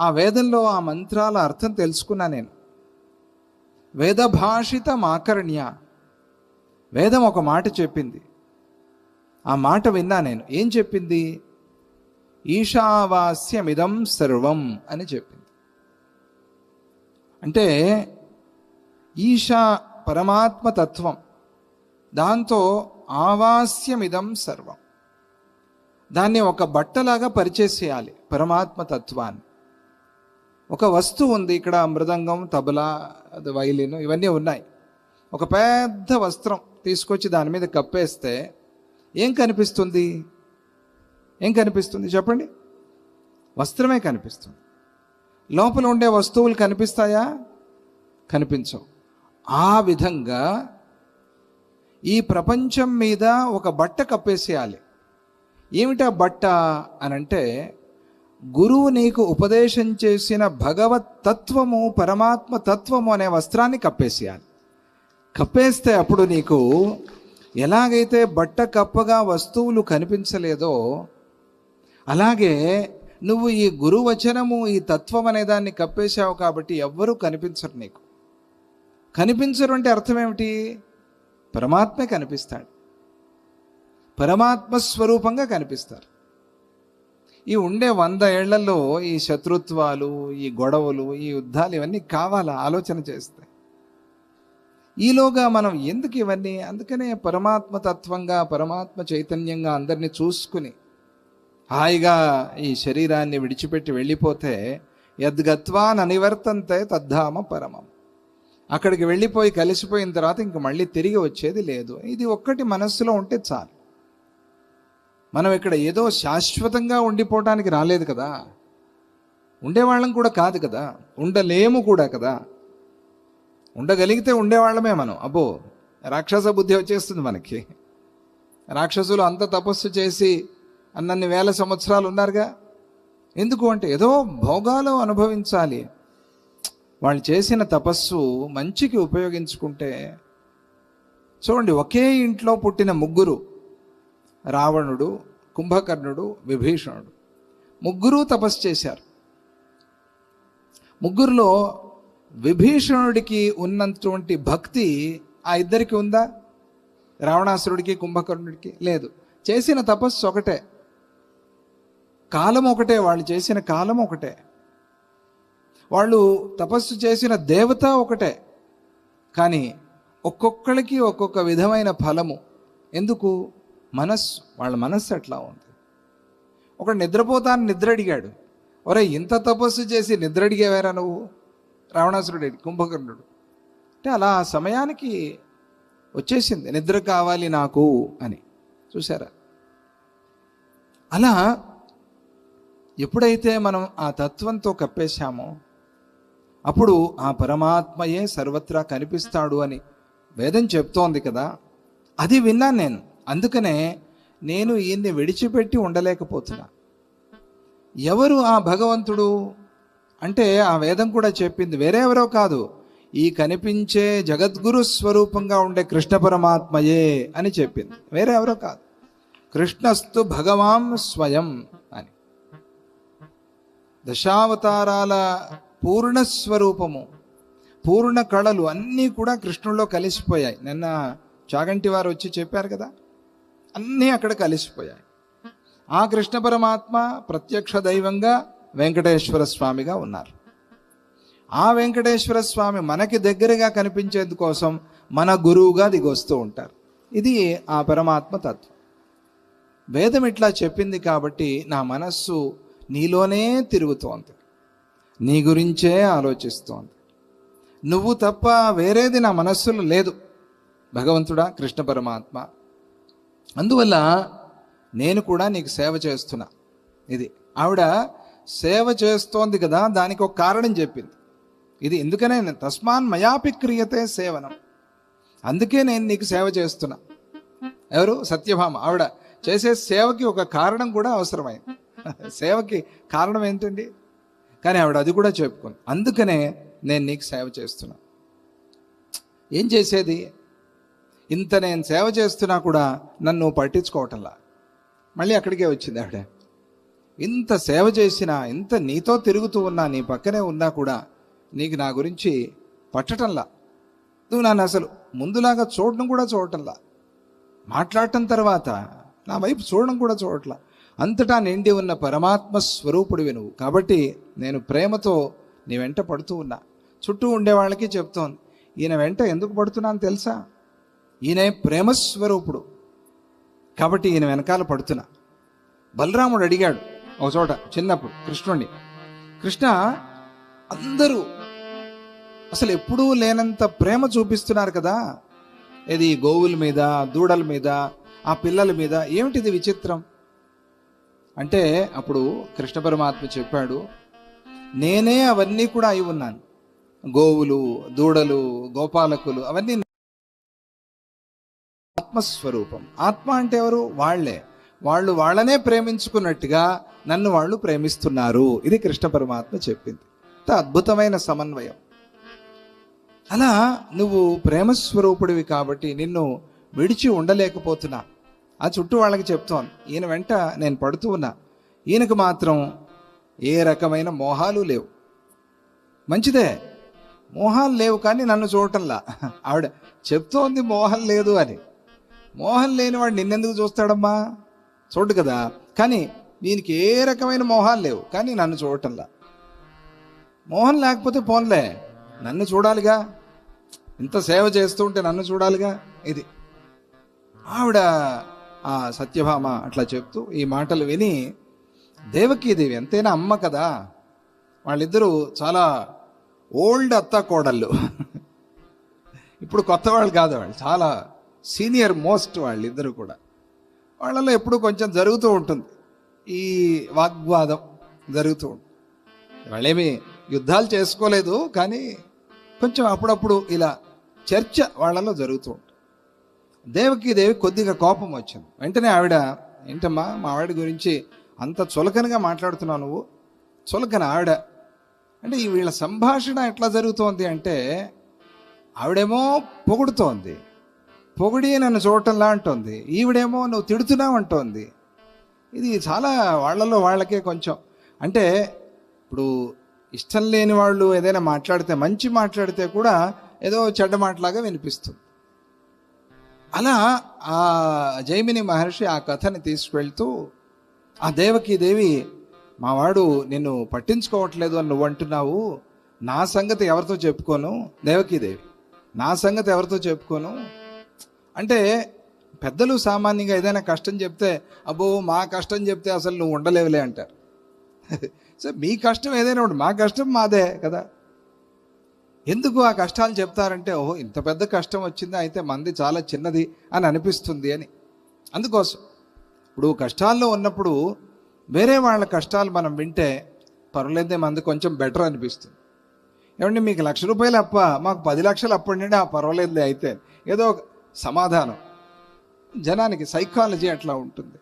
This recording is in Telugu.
ఆ వేదంలో ఆ మంత్రాల అర్థం తెలుసుకున్నా నేను. వేదభాషిత మాకరణ్య. వేదం ఒక మాట చెప్పింది. ఆ మాట విన్నా నేను. ఏం చెప్పింది? ఈశావాస్యమిదం సర్వం అని చెప్పింది. అంటే ఈశా పరమాత్మ తత్వం. దాంతో ఆవాస్యమిదం సర్వం. దాన్ని ఒక బట్టలాగా పరిచేసేయాలి పరమాత్మ తత్వాన్ని. ఒక వస్తువు ఉంది ఇక్కడ మృదంగం తబలా అది వైలిన్ ఇవన్నీ ఉన్నాయి. ఒక పెద్ద వస్త్రం తీసుకొచ్చి దాని మీద కప్పేస్తే ఏం కనిపిస్తుంది? ఏం కనిపిస్తుంది? చెప్పండి. వస్త్రమే కనిపిస్తుంది. లోపల ఉండే వస్తువులు కనిపిస్తాయా? కనిపించవు. ఆ విధంగా ఈ ప్రపంచం మీద ఒక బట్ట కప్పేసేయాలి. ఏమిటా బట్ట అనంటే గురువు నీకు ఉపదేశం చేసిన భగవత్ తత్వము పరమాత్మ తత్వము అనే వస్త్రాన్ని కప్పేసేయాలి. కప్పేస్తే అప్పుడు నీకు ఎలాగైతే బట్ట కప్పగా వస్తువులు కనిపించలేదో అలాగే నువ్వు ఈ గురువచనము ఈ తత్వం అనే దాన్ని కప్పేశావు కాబట్టి ఎవ్వరూ కనిపించరు నీకు. కనిపించరు అంటే అర్థం ఏమిటి పరమాత్మే కనిపిస్తాడు. పరమాత్మ స్వరూపంగా కనిపిస్తారు. ఈ ఉండే వంద ఏళ్ళలో ఈ శత్రుత్వాలు ఈ గొడవలు ఈ యుద్ధాలు ఇవన్నీ కావాలా? ఆలోచన చేస్తే. ఈలోగా మనం ఎందుకు ఇవన్నీ? అందుకనే పరమాత్మ తత్వంగా పరమాత్మ చైతన్యంగా అందరినీ చూసుకుని హాయిగా ఈ శరీరాన్ని విడిచిపెట్టి వెళ్ళిపోతే యద్గత్వాన్ అనివర్తంతే తద్ధామ పరమం. అక్కడికి వెళ్ళిపోయి కలిసిపోయిన తర్వాత ఇంక మళ్ళీ తిరిగి వచ్చేది లేదు. ఇది ఒక్కటి మనస్సులో ఉంటే చాలు. మనం ఇక్కడ ఏదో శాశ్వతంగా ఉండిపోవటానికి రాలేదు కదా. ఉండేవాళ్ళం కూడా కాదు కదా. ఉండలేము కూడా కదా. ఉండగలిగితే ఉండేవాళ్ళమే మనం. అబ్బో రాక్షస బుద్ధి వచ్చేస్తుంది మనకి. రాక్షసులు అంత తపస్సు చేసి అన్నన్ని వేల సంవత్సరాలు ఉన్నారుగా. ఎందుకు అంటే ఏదో భోగాలు అనుభవించాలి. వాళ్ళు చేసిన తపస్సు మంచికి ఉపయోగించుకుంటే చూడండి ఒకే ఇంట్లో పుట్టిన ముగ్గురు రావణుడు కుంభకర్ణుడు విభీషణుడు. ముగ్గురు తపస్సు చేశారు. ముగ్గురులో విభీషణుడికి ఉన్నటువంటి భక్తి ఆ ఇద్దరికి ఉందా? రావణాసురుడికి కుంభకర్ణుడికి? లేదు. చేసిన తపస్సు ఒకటే. కాలం ఒకటే వాళ్ళు చేసిన కాలం ఒకటే. వాళ్ళు తపస్సు చేసిన దేవత ఒకటే. కానీ ఒక్కొక్కరికి ఒక్కొక్క విధమైన ఫలము. ఎందుకు? మనస్సు వాళ్ళ మనస్సు అట్లా ఉంది? ఒకడు నిద్రపోతాను నిద్ర అడిగాడు ఒరే ఇంత తపస్సు చేసి నిద్ర అడిగేవారా నువ్వు? రావణాసురుడు కుంభకర్ణుడు. అంటే అలా ఆ సమయానికి వచ్చేసింది. నిద్ర కావాలి నాకు అని. చూసారా అలా ఎప్పుడైతే మనం ఆ తత్వంతో కప్పేశామో అప్పుడు ఆ పరమాత్మయే సర్వత్రా కనిపిస్తాడు అని వేదం చెప్తోంది కదా? అది విన్నాను నేను. అందుకనే నేను ఈయన్ని విడిచిపెట్టి ఉండలేకపోతున్నా. ఎవరు ఆ భగవంతుడు? అంటే ఆ వేదం కూడా చెప్పింది వేరే ఎవరో కాదు ఈ కనిపించే జగద్గురు స్వరూపంగా ఉండే కృష్ణ పరమాత్మయే అని చెప్పింది. వేరే ఎవరో కాదు. కృష్ణస్తు భగవాం స్వయం అని. దశావతారాల పూర్ణ స్వరూపము పూర్ణ కళలు అన్నీ కూడా కృష్ణుల్లో కలిసిపోయాయి. నిన్న చాగంటి వారు వచ్చి చెప్పారు కదా అన్నీ అక్కడ కలిసిపోయాయి. ఆ కృష్ణ పరమాత్మ ప్రత్యక్ష దైవంగా వెంకటేశ్వర స్వామిగా ఉన్నారు. ఆ వెంకటేశ్వర స్వామి మనకి దగ్గరగా కనిపించేందుకోసం మన గురువుగా దిగొస్తూ ఉంటారు. ఇది ఆ పరమాత్మ తత్వం. వేదం ఇట్లా చెప్పింది కాబట్టి నా మనస్సు నీలోనే తిరుగుతోంది. నీ గురించే ఆలోచిస్తోంది. నువ్వు తప్ప వేరేది నా మనస్సులో లేదు. భగవంతుడా కృష్ణ పరమాత్మ అందువల్ల నేను కూడా నీకు సేవ చేస్తున్నా. ఇది ఆవిడ సేవ చేస్తోంది కదా దానికి ఒక కారణం చెప్పింది. ఇది ఎందుకనే తస్మాన్ మయాపి క్రియతే సేవనం. అందుకే నేను నీకు సేవ చేస్తున్నా. ఎవరు? సత్యభామ. ఆవిడ చేసే సేవకి ఒక కారణం కూడా అవసరమైంది. సేవకి కారణం ఏంటండి? కానీ ఆవిడ అది కూడా చెప్పుకుంది. అందుకనే నేను నీకు సేవ చేస్తున్నా. ఏం చేసేది? ఇంత నేను సేవ చేస్తున్నా కూడా నన్ను పట్టించుకోవటంలా. మళ్ళీ అక్కడికే వచ్చింది ఆవిడ. ఇంత సేవ చేసినా ఇంత నీతో తిరుగుతూ ఉన్నా నీ పక్కనే ఉన్నా కూడా నీకు నా గురించి పట్టటంలా. నువ్వు నన్ను అసలు ముందులాగా చూడడం కూడా చూడటంలా. మాట్లాడటం తర్వాత నా వైపు చూడడం కూడా చూడట్లా. అంతటా నిండి ఉన్న పరమాత్మ స్వరూపుడివి నువ్వు. కాబట్టి నేను ప్రేమతో నీ వెంట పడుతూ ఉన్నా. చుట్టూ ఉండేవాళ్ళకి చెప్తోంది ఈయన వెంట ఎందుకు పడుతున్నాను తెలుసా? ఈయన ప్రేమస్వరూపుడు. కాబట్టి ఈయన వెనకాల పడుతున్నా. బలరాముడు అడిగాడు ఒక చోట చిన్నప్పుడు కృష్ణుడిని కృష్ణ అందరూ అసలు ఎప్పుడూ లేనంత ప్రేమ చూపిస్తున్నారు కదా. ఇది గోవుల మీద దూడల మీద ఆ పిల్లల మీద ఏమిటిది విచిత్రం? అంటే అప్పుడు కృష్ణ పరమాత్మ చెప్పాడు నేనే అవన్నీ కూడా అయి ఉన్నాను. గోవులు దూడలు గోపాలకులు అవన్నీ ఆత్మస్వరూపం. ఆత్మ అంటే ఎవరు? వాళ్ళే. వాళ్ళు వాళ్ళనే ప్రేమించుకున్నట్టుగా నన్ను వాళ్ళు ప్రేమిస్తున్నారు. ఇది కృష్ణ పరమాత్మ చెప్పింది. ఎంత అద్భుతమైన సమన్వయం. అలా నువ్వు ప్రేమస్వరూపుడివి కాబట్టి నిన్ను విడిచి ఉండలేకపోతున్నా. ఆ చుట్టూ వాళ్ళకి చెప్తోంది. ఈయన వెంట నేను పడుతూ ఉన్నా. ఈయనకు మాత్రం ఏ రకమైన మోహాలు లేవు. మంచిదే. మోహాలు లేవు కానీ నన్ను చూడటంలా. ఆవిడ చెప్తోంది మోహం లేదు అని. మోహం లేనివాడు నిన్నెందుకు చూస్తాడమ్మా? చూడు కదా. కానీ దీనికి ఏ రకమైన మోహాలు లేవు. కానీ నన్ను చూడటంలా. మోహన్ లేకపోతే పోన్లే. నన్ను చూడాలిగా. ఇంత సేవ చేస్తూ ఉంటే నన్ను చూడాలిగా. ఇది. ఆవిడ ఆ సత్యభామ అట్లా చెప్తూ ఈ మాటలు విని దేవకీదేవి ఎంతైనా అమ్మ కదా. వాళ్ళిద్దరూ చాలా ఓల్డ్ అత్త కోడళ్ళు. ఇప్పుడు కొత్త వాళ్ళు కాదు వాళ్ళు. చాలా సీనియర్ మోస్ట్ వాళ్ళిద్దరూ కూడా. వాళ్ళలో ఎప్పుడు కొంచెం జరుగుతూ ఉంటుంది. ఈ వాగ్వాదం జరుగుతూ ఉంటుంది. వాళ్ళేమి యుద్ధాలు చేసుకోలేదు కానీ కొంచెం అప్పుడప్పుడు ఇలా చర్చ వాళ్ళలో జరుగుతూ ఉంటుంది. దేవకి దేవి కొద్దిగా కోపం వచ్చింది. వెంటనే ఆవిడ ఏంటమ్మా మా ఆవిడ గురించి అంత చులకనగా మాట్లాడుతున్నావు నువ్వు? చులకన ఆవిడ. అంటే వీళ్ళ సంభాషణ ఎట్లా జరుగుతోంది అంటే ఆవిడేమో పొగుడుతోంది. పొగిడి నన్ను చూడటంలా అంటోంది. ఈవిడేమో నువ్వు తిడుతున్నావు అంటోంది. ఇది చాలా వాళ్ళలో వాళ్ళకే కొంచెం. అంటే ఇప్పుడు ఇష్టం లేని వాళ్ళు ఏదైనా మాట్లాడితే మంచి మాట్లాడితే కూడా ఏదో చెడ్డ మాటలాగా వినిపిస్తుంది. అలా ఆ జైమిని మహర్షి ఆ కథని తీసుకువెళ్తూ ఆ దేవకీ దేవి మావాడు నిన్ను పట్టించుకోవట్లేదు అని నువ్వు అంటున్నావు. నా సంగతి ఎవరితో చెప్పుకోను? దేవకీదేవి నా సంగతి ఎవరితో చెప్పుకోను? అంటే పెద్దలు సామాన్యంగా ఏదైనా కష్టం చెప్తే అబ్బో మా కష్టం చెప్తే అసలు నువ్వు ఉండలేవులే అంటారు. సో మీ కష్టం ఏదైనా ఉండు మా కష్టం మాదే కదా. ఎందుకు ఆ కష్టాలు చెప్తారంటే ఓహో ఇంత పెద్ద కష్టం వచ్చింది అయితే మంది చాలా చిన్నది అని అనిపిస్తుంది అని. అందుకోసం ఇప్పుడు కష్టాల్లో ఉన్నప్పుడు వేరే వాళ్ళ కష్టాలు మనం వింటే పర్వాలేదే మంది కొంచెం బెటర్ అనిపిస్తుంది. ఏమంటే మీకు లక్ష రూపాయలు అప్ప మాకు పది లక్షలు అప్పండి ఆ పర్వాలేదులే అయితే ఏదో ఒక సమాధానం. జనానికి సైకాలజీ అట్లా ఉంటుంది.